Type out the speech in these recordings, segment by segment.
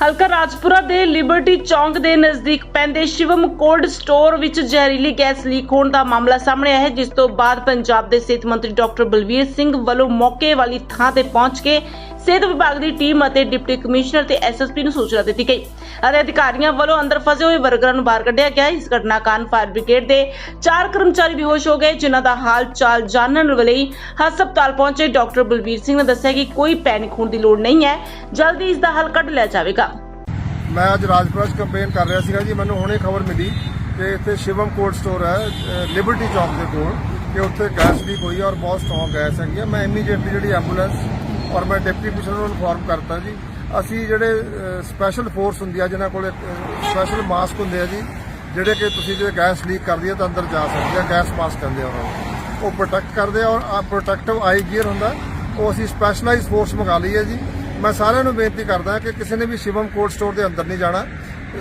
ਹਲਕਾ ਰਾਜਪੁਰਾ ਦੇ ਲਿਬਰਟੀ ਚੌਂਕ ਦੇ ਨਜ਼ਦੀਕ ਪੈਂਦੇ ਸ਼ਿਵਮ ਕੋਲਡ ਸਟੋਰ ਵਿੱਚ ਜ਼ਹਿਰੀਲੀ ਗੈਸ ਲੀਕ ਹੋਣ ਦਾ ਮਾਮਲਾ ਸਾਹਮਣੇ ਆਇਆ ਹੈ, ਜਿਸ ਤੋਂ ਬਾਅਦ ਪੰਜਾਬ ਦੇ ਸਿਹਤ ਮੰਤਰੀ ਡਾਕਟਰ ਬਲਵੀਰ ਸਿੰਘ ਵੱਲੋਂ ਮੌਕੇ ਵਾਲੀ ਥਾਂ ਤੇ ਪਹੁੰਚ ਕੇ ਸਿਹਤ ਵਿਭਾਗ ਦੀ ਟੀਮ ਅਤੇ ਡਿਪਟੀ ਕਮਿਸ਼ਨਰ ਤੇ ਐਸਐਸਪੀ ਨੂੰ ਸੂਚਨਾ ਦਿੱਤੀ ਗਈ। ਅਤੇ ਅਧਿਕਾਰੀਆਂ ਵੱਲੋਂ ਅੰਦਰ ਫਸੇ ਹੋਏ ਵਰਕਰਾਂ ਨੂੰ ਬਾਹਰ ਕੱਢਿਆ ਗਿਆ। ਇਸ ਘਟਨਾ ਕਾਰਨ ਫਾਇਰ ਬ੍ਰਿਗੇਡ ਦੇ ਚਾਰ ਕਰਮਚਾਰੀ ਬੇਹੋਸ਼ ਹੋ ਗਏ ਜਿਨ੍ਹਾਂ ਦਾ ਹਾਲ ਚਾਲ ਜਾਣਨ ਲਈ ਹਸਪਤਾਲ ਪਹੁੰਚੇ ਡਾਕਟਰ ਬਲਵੀਰ ਸਿੰਘ ਨੇ ਦੱਸਿਆ ਕਿ ਕੋਈ ਪੈਨਿਕ ਹੋਣ ਦੀ ਲੋੜ ਨਹੀਂ ਹੈ। ਜਲਦੀ ਇਸ ਦਾ ਹੱਲ ਕੱਢ ਲਿਆ ਜਾਵੇਗਾ। ਮੈਂ ਅੱਜ ਰਾਜਪੁਰਾ 'ਚ ਕੰਪੇਨ ਕਰ ਰਿਹਾ ਸੀਗਾ ਜੀ। ਮੈਨੂੰ ਹੁਣੇ ਖਬਰ ਮਿਲੀ ਕਿ ਇੱਥੇ ਸ਼ਿਵਮ ਕੋਲਡ ਸਟੋਰ ਹੈ ਅ, ਲਿਬਰਟੀ ਚੌਕ ਦੇ ਕੋਲ ਕਿ ਉੱਥੇ ਗੈਸ ਲੀਕ ਹੋਈ ਹੈ ਔਰ ਬਹੁਤ ਸਟਰੋਂਗ ਗੈਸ ਹੈਗੀ ਹੈ। ਮੈਂ ਇਮੀਡੀਏਟਲੀ ਜਿਹੜੀ ਐਂਬੂਲੈਂਸ ਔਰ ਮੈਂ ਡਿਪਟੀ ਕਮਿਸ਼ਨਰ ਨੂੰ ਇਨਫੋਰਮ ਕਰਤਾ ਜੀ। ਅਸੀਂ ਜਿਹੜੇ ਸਪੈਸ਼ਲ ਫੋਰਸ ਹੁੰਦੀ ਆ, ਜਿਨ੍ਹਾਂ ਕੋਲ ਸਪੈਸ਼ਲ ਮਾਸਕ ਹੁੰਦੇ ਆ ਜੀ, ਜਿਹੜੇ ਕਿ ਤੁਸੀਂ ਜੇ ਗੈਸ ਲੀਕ ਕਰਦੀ ਹੈ ਤਾਂ ਅੰਦਰ ਜਾ ਸਕਦੇ ਆ ਗੈਸ ਮਾਸਕ ਕਰਦੇ ਆ ਉਹਨਾਂ ਨੂੰ। ਉਹ ਪ੍ਰੋਟੈਕਟ ਕਰਦੇ ਆ ਔਰ ਪ੍ਰੋਟੈਕਟਿਵ ਆਈ ਗੀਅਰ ਹੁੰਦਾ, ਉਹ ਅਸੀਂ ਸਪੈਸ਼ਲਾਈਜ਼ ਫੋਰਸ ਮੰਗਾ ਲਈ ਹੈ ਜੀ। ਮੈਂ ਸਾਰਿਆਂ ਨੂੰ ਬੇਨਤੀ ਕਰਦਾ ਕਿ ਕਿਸੇ ਨੇ ਵੀ ਸ਼ਿਵਮ ਕੋਲਡ ਸਟੋਰ ਦੇ ਅੰਦਰ ਨਹੀਂ ਜਾਣਾ।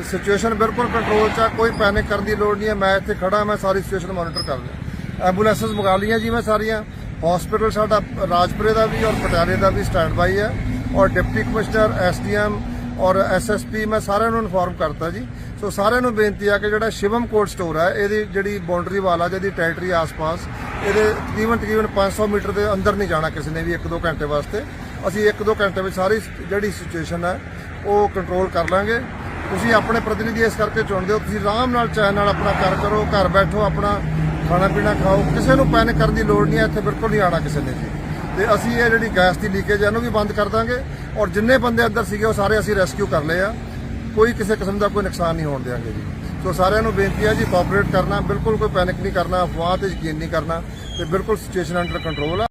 ਸਿਚੁਏਸ਼ਨ ਬਿਲਕੁਲ ਕੰਟਰੋਲ 'ਚ ਆ, ਕੋਈ ਪੈਨਿਕ ਕਰਨ ਦੀ ਲੋੜ ਨਹੀਂ ਹੈ। ਮੈਂ ਇੱਥੇ ਖੜਾ ਮੈਂ ਸਾਰੀ ਸਿਚੁਏਸ਼ਨ ਮੋਨੀਟਰ ਕਰ ਰਿਹਾ। ਐਂਬੂਲੈਂਸਸ ਮੰਗਾ ਲਈਆਂ ਜੀ ਮੈਂ ਸਾਰੀਆਂ। ਹਸਪੀਟਲ ਸਾਡਾ ਰਾਜਪੁਰੇ ਦਾ ਵੀ ਔਰ ਪਟਿਆਲੇ ਦਾ ਵੀ ਸਟੈਂਡ ਬਾਈ ਹੈ ਔਰ ਡਿਪਟੀ ਕਮਿਸ਼ਨਰ ਐਸਡੀਐਮ ਔਰ ਐਸਐਸਪੀ ਮੈਂ ਸਾਰਿਆਂ ਨੂੰ ਇਨਫੋਰਮ ਕਰਤਾ ਜੀ। ਸੋ ਸਾਰਿਆਂ ਨੂੰ ਬੇਨਤੀ ਆ ਕਿ ਜਿਹੜਾ ਸ਼ਿਵਮ ਕੋਲਡ ਸਟੋਰ ਹੈ, ਇਹਦੀ ਜਿਹੜੀ ਬਾਉਂਡਰੀ ਵਾਲਾ ਜਿਹਦੀ ਟੈਰੀਟਰੀ ਆਸ-ਪਾਸ, ਇਹਦੇ ਤਕਰੀਬਨ ਤਕਰੀਬਨ 500 ਮੀਟਰ ਦੇ ਅੰਦਰ ਨਹੀਂ ਜਾਣਾ ਕਿਸੇ ਨੇ ਵੀ 1-2 ਘੰਟੇ ਵਾਸਤੇ। ਅਸੀਂ 1-2 ਘੰਟੇ ਵਿੱਚ ਸਾਰੀ ਜਿਹੜੀ ਸਿਚੁਏਸ਼ਨ ਹੈ, ਉਹ ਕੰਟਰੋਲ ਕਰ ਲਾਂਗੇ। ਤੁਸੀਂ ਆਪਣੇ ਪ੍ਰਤੀਨਿਧੀ ਇਸ ਕਰਕੇ ਚੁਣਦੇ ਹੋ, ਤੁਸੀਂ ਆਰਾਮ ਨਾਲ ਚੈਨ ਨਾਲ ਆਪਣਾ ਕਰ ਕਰੋ, ਘਰ ਬੈਠੋ, ਆਪਣਾ ਖਾਣਾ ਪੀਣਾ ਖਾਓ, ਕਿਸੇ ਨੂੰ ਪੈਨਿਕ ਕਰਨ ਦੀ ਲੋੜ ਨਹੀਂ ਹੈ, ਇੱਥੇ ਬਿਲਕੁਲ ਨਹੀਂ ਆਣਾ ਕਿਸੇ ਨੇ ਜੀ। ਤੇ ਅਸੀਂ ਇਹ ਜਿਹੜੀ ਗੈਸ ਦੀ ਲੀਕੇਜ ਹੈ, ਇਹਨੂੰ ਵੀ ਬੰਦ ਕਰ ਦਾਂਗੇ ਔਰ ਜਿੰਨੇ ਬੰਦੇ ਅੰਦਰ ਸੀਗੇ, ਉਹ ਸਾਰੇ ਅਸੀਂ ਰੈਸਕਿਊ ਕਰ ਲਏ ਆ। ਕੋਈ ਕਿਸੇ ਕਿਸਮ ਦਾ ਕੋਈ ਨੁਕਸਾਨ ਨਹੀਂ ਹੋਣ ਦਿਆਂਗੇ ਜੀ। ਸੋ ਸਾਰਿਆਂ ਨੂੰ ਬੇਨਤੀ ਹੈ ਜੀ ਕੋਆਪਰੇਟ ਕਰਨਾ, ਬਿਲਕੁਲ ਕੋਈ ਪੈਨਿਕ ਨਹੀਂ ਕਰਨਾ, ਅਫਵਾਹ ਤੇ ਯਕੀਨ ਨਹੀਂ ਕਰਨਾ ਤੇ ਬਿਲਕੁਲ ਸਿਚੁਏਸ਼ਨ ਅੰਡਰ ਕੰਟਰੋਲ ਆ।